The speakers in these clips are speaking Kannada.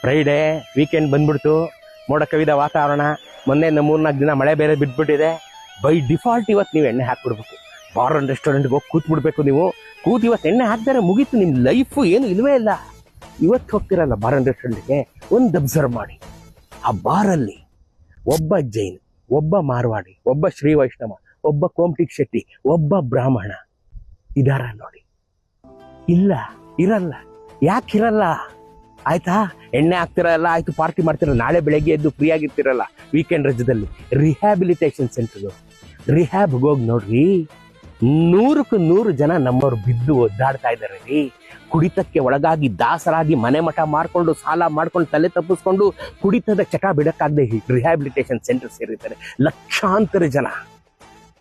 ಫ್ರೈಡೇ ವೀಕೆಂಡ್ ಬಂದ್ಬಿಡ್ತು. ಮೋಡ ಕವಿದ ವಾತಾವರಣ. ಮೊನ್ನೆ ಮೂರ್ನಾಲ್ಕು ದಿನ ಮಳೆ ಬೇರೆ ಬಿದ್ದುಬಿಟ್ಟಿದೆ ಬೈ ಡಿಫಾಲ್ಟ್ ಇವತ್ತು ನೀವು ಎಣ್ಣೆ ಹಾಕ್ಬಿಡ್ಬೇಕು. ಬಾರ್ ಒಂದು ರೆಸ್ಟೋರೆಂಟ್ಗೆ ಹೋಗಿ ಕೂತ್ಬಿಡ್ಬೇಕು ನೀವು. ಕೂತು ಇವತ್ತು ಎಣ್ಣೆ ಹಾಕ್ತಾರೆ ಮುಗೀತು. ನಿಮ್ಮ ಲೈಫು ಏನು ಇಲ್ವೇ ಇಲ್ಲ. ಇವತ್ತು ಹೋಗ್ತಿರಲ್ಲ ಬಾರ್ ಒಂದು ರೆಸ್ಟೋರೆಂಟ್ಗೆ ಒಂದು ಅಬ್ಸರ್ವ್ ಮಾಡಿ. ಆ ಬಾರಲ್ಲಿ ಒಬ್ಬ ಜೈನ್, ಒಬ್ಬ ಮಾರ್ವಾಡಿ, ಒಬ್ಬ ಶ್ರೀ ವೈಷ್ಣವ, ಒಬ್ಬ ಕೋಮಟಿಕ್ ಶೆಟ್ಟಿ, ಒಬ್ಬ ಬ್ರಾಹ್ಮಣ ಇದಾರ ನೋಡಿ. ಇಲ್ಲ, ಇರಲ್ಲ. ಯಾಕಿರಲ್ಲ ಆಯ್ತಾ? ಎಣ್ಣೆ ಹಾಕ್ತಿರಲ್ಲ ಆಯ್ತು ಪಾರ್ಟಿ ಮಾಡ್ತಿರಲ್ಲ ನಾಳೆ ಬೆಳಗ್ಗೆ ಎದ್ದು ಫ್ರೀ ಆಗಿರ್ತಿರಲ್ಲ ವೀಕೆಂಡ್ ರಜದಲ್ಲಿ. ರಿಹ್ಯಾಬಿಲಿಟೇಷನ್ ಸೆಂಟರ್ ರಿಹ್ಯಾಬ್ಗೆ ಹೋಗಿ ನೋಡ್ರಿ, ನೂರಕ್ಕೂ ನೂರು ಜನ ನಮ್ಮವ್ರು ಬಿದ್ದು ಒದ್ದಾಡ್ತಾ ಇದ್ದಾರೆ ರೀ. ಕುಡಿತಕ್ಕೆ ಒಳಗಾಗಿ ದಾಸರಾಗಿ ಮನೆ ಮಠ ಮಾಡ್ಕೊಂಡು, ಸಾಲ ಮಾಡ್ಕೊಂಡು, ತಲೆ ತಪ್ಪಿಸ್ಕೊಂಡು ಕುಡಿತದ ಚಟ ಬಿಡಕ್ಕಾಗದೆ ರಿಹ್ಯಾಬಿಲಿಟೇಷನ್ ಸೆಂಟರ್ ಸೇರಿದ್ದಾರೆ. ಲಕ್ಷಾಂತರ ಜನ.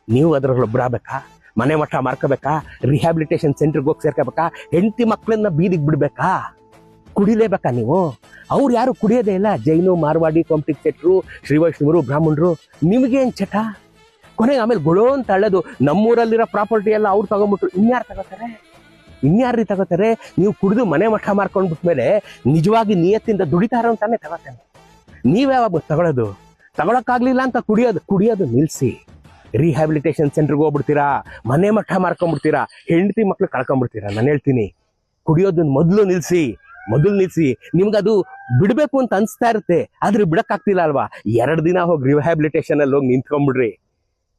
ನೀವು ಅದರಲ್ಲೊಬ್ಬರಾಗಬೇಕಾ ಮನೆ ಮಠ ಮಾಡ್ಕೋಬೇಕಾ? ರಿಹ್ಯಾಬಿಲಿಟೇಷನ್ ಸೆಂಟರ್ಗೆ ಹೋಗಿ ಸೇರ್ಕೋಬೇಕಾ? ಹೆಂಡತಿ ಮಕ್ಕಳನ್ನ ಬೀದಿಗೆ ಬಿಡ್ಬೇಕಾ? ಕುಡಿಲೇಬೇಕಾ ನೀವು? ಅವ್ರು ಯಾರು ಕುಡಿಯೋದೇ ಇಲ್ಲ. ಜೈನು, ಮಾರ್ವಾಡಿ ಕಂಪ್ಲಿಕ್ ಸೆಟ್ರು ಶ್ರೀ ವೈಷ್ಣವರು ಬ್ರಾಹ್ಮಣರು ನಿಮಗೇನ್ ಚಟ? ಕೊನೆಗೆ ಆಮೇಲೆ ಗೊಳೋ ಅಂತ ಅಳ್ಳೋದು ನಮ್ಮೂರಲ್ಲಿರೋ ಪ್ರಾಪರ್ಟಿ ಎಲ್ಲ ಅವ್ರು ತಗೊಂಡ್ಬಿಟ್ರು ಇನ್ಯಾರು ತಗೋತಾರೆ? ಇನ್ಯಾರ್ರಿ ತಗೋತಾರೆ? ನೀವು ಕುಡಿದು ಮನೆ ಮಠ ಮಾಡ್ಕೊಂಡು ಬಿಟ್ಮೇಲೆ ನಿಜವಾಗಿ ನಿಯತ್ತಿಂದ ದುಡಿತಾರ ಅಂತಾನೆ ತಗೋತಾನೆ. ನೀವ್ಯಾವಾಗ ತಗೊಳ್ಳೋದು ತಗೊಳಕ್ಕಾಗ್ಲಿಲ್ಲ ಅಂತ ಕುಡಿಯೋದು ಕುಡಿಯೋದು ನಿಲ್ಸಿ. ರಿಹ್ಯಾಬಿಲಿಟೇಷನ್ ಸೆಂಟ್ರ್ಗೆ ಹೋಗ್ಬಿಡ್ತೀರಾ? ಮನೆ ಮಠ ಮಾಡ್ಕೊಂಡ್ಬಿಡ್ತೀರಾ ಹೆಂಡತಿ ಮಕ್ಳು ಕಳ್ಕೊಂಡ್ಬಿಡ್ತೀರಾ? ನಾನು ಹೇಳ್ತೀನಿ. ಕುಡಿಯೋದನ್ನ ಮೊದಲು ನಿಲ್ಸಿ. ಮೊದಲು ನಿಲ್ಲಿಸಿ ನಿಮ್ಗೆ ಅದು ಬಿಡ್ಬೇಕು ಅಂತ ಅನಿಸ್ತಾ ಇರುತ್ತೆ, ಆದ್ರೆ ಬಿಡಕ್ಕಾಗ್ತಿಲ್ಲ ಅಲ್ವಾ? ಎರಡು ದಿನ ಹೋಗಿ ರಿಹ್ಯಾಬಿಲಿಟೇಷನ್ ಅಲ್ಲಿ ಹೋಗಿ ನಿಂತ್ಕೊಂಡ್ಬಿಡ್ರಿ.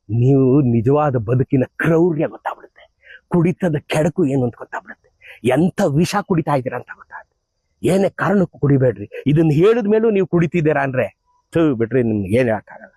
ನೀವು ನಿಜವಾದ ಬದುಕಿನ ಕ್ರೌರ್ಯ ಗೊತ್ತಾಗ್ಬಿಡುತ್ತೆ. ಕುಡಿತದ ಕೆಡಕು ಏನು ಅಂತ ಗೊತ್ತಾಗ್ಬಿಡುತ್ತೆ. ಎಂಥ ವಿಷ ಕುಡಿತಾ ಇದ್ದೀರಾ ಅಂತ ಗೊತ್ತಾಗುತ್ತೆ. ಏನೇ ಕಾರಣಕ್ಕೂ ಕುಡಿಬೇಡ್ರಿ. ಇದನ್ನ ಹೇಳಿದ ಮೇಲೂ ನೀವು ಕುಡಿತಿದ್ದೀರಾ ಅಂದ್ರೆ ಥೂ ಬಿಟ್ರಿ ನಿಮ್ಗೆ ಏನು ಹೇಳಕ್ಕಾಗಲ್ಲ.